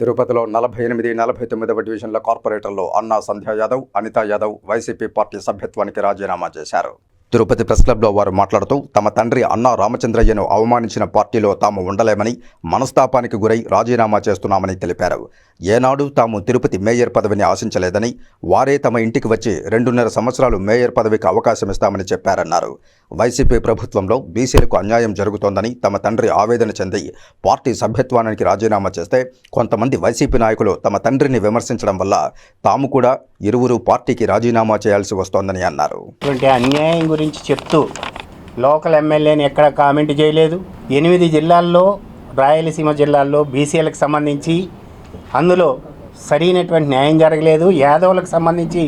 తిరుపతిలో నలభై ఎనిమిది నలభై తొమ్మిదవ డివిజన్ల కార్పొరేటర్లు అన్నా సంధ్యా యాదవ్ అనితా యాదవ్ వైసీపీ పార్టీ సభ్యత్వానికి రాజీనామా చేశారు. తిరుపతి ప్రెస్ క్లబ్లో వారు మాట్లాడుతూ తమ తండ్రి అన్నా రామచంద్రయ్యను అవమానించిన పార్టీలో తాము ఉండలేమని మనస్తాపానికి గురై రాజీనామా చేస్తున్నామని తెలిపారు. ఏనాడు తాము తిరుపతి మేయర్ పదవిని ఆశించలేదని వారే తమ ఇంటికి వచ్చి రెండున్నర సంవత్సరాలు మేయర్ పదవికి అవకాశం ఇస్తామని చెప్పారన్నారు. వైసీపీ ప్రభుత్వంలో బీసీలకు అన్యాయం జరుగుతోందని తమ తండ్రి ఆవేదన చెంది పార్టీ సభ్యత్వానికి రాజీనామా చేస్తే కొంతమంది వైసీపీ నాయకులు తమ తండ్రిని విమర్శించడం వల్ల తాము కూడా ఇరువురు పార్టీకి రాజీనామా చేయాల్సి వస్తోందని అన్నారు. ఇటువంటి అన్యాయం గురించి చెప్తూ లోకల్ ఎమ్మెల్యేని ఎక్కడ కామెంట్ చేయలేదు. ఎనిమిది జిల్లాల్లో రాయలసీమ జిల్లాల్లో బీసీలకు సంబంధించి అందులో సరైనటువంటి న్యాయం జరగలేదు. యాదవులకు సంబంధించి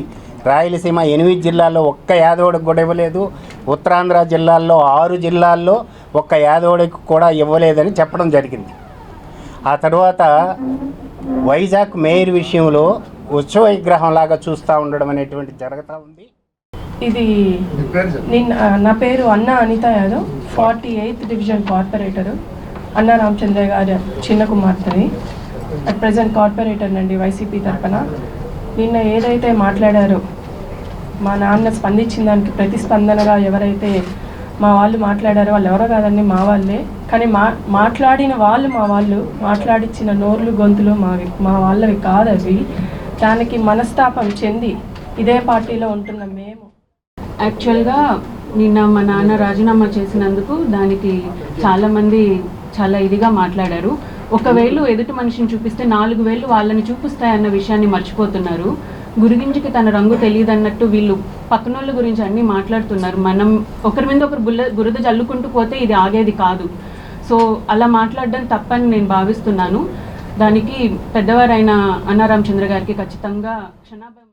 రాయలసీమ ఎనిమిది జిల్లాల్లో ఒక్క యాదవుడికి కూడా ఇవ్వలేదు. ఉత్తరాంధ్ర జిల్లాల్లో ఆరు జిల్లాల్లో ఒక్క యాదవుడికి కూడా ఇవ్వలేదని చెప్పడం జరిగింది. ఆ తర్వాత వైజాగ్ మేయర్ విషయంలో ఉత్సవ విగ్రహం లాగా చూస్తూ ఉండడం అనేటువంటి జరుగుతూ ఉంది. ఇది నిన్న నా పేరు Anna Anitha Yadav forty eighth division corporator Anna Ramachandra గారి చిన్న కుమార్తెని అట్ ప్రజెంట్ కార్పొరేటర్ అండి వైసీపీ తరఫున నిన్న ఏదైతే మాట్లాడారో మా నాన్న స్పందించిన దానికి ప్రతిస్పందనగా ఎవరైతే మా వాళ్ళు మాట్లాడారో వాళ్ళు ఎవరో కాదండి మా వాళ్ళే. కానీ మా మాట్లాడిన వాళ్ళు మా వాళ్ళు మాట్లాడించిన నోర్లు గొంతులు మావి మా వాళ్ళవి కాదు అవి దానికి మనస్తాపం చెంది ఇదే పార్టీలో ఉంటున్న మేము. యాక్చువల్గా నిన్న మా నాన్న రాజీనామా చేసినందుకు దానికి చాలామంది చాలా ఇదిగా మాట్లాడారు. ఒకవేళ ఎదుటి మనిషిని చూపిస్తే నాలుగు వేలు వాళ్ళని చూపిస్తాయన్న విషయాన్ని మర్చిపోతున్నారు. గురిగించికి తన రంగు తెలియదు అన్నట్టు వీళ్ళు పక్కనోళ్ళ గురించి అన్నీ మాట్లాడుతున్నారు. మనం ఒకరి మీద ఒకరు బుల్ల బురద జల్లుకుంటూ పోతే ఇది ఆగేది కాదు. సో అలా మాట్లాడడం తప్పని నేను భావిస్తున్నాను. దానికి పెద్దవారైన అన్నారామచంద్ర గారికి ఖచ్చితంగా క్షణాభం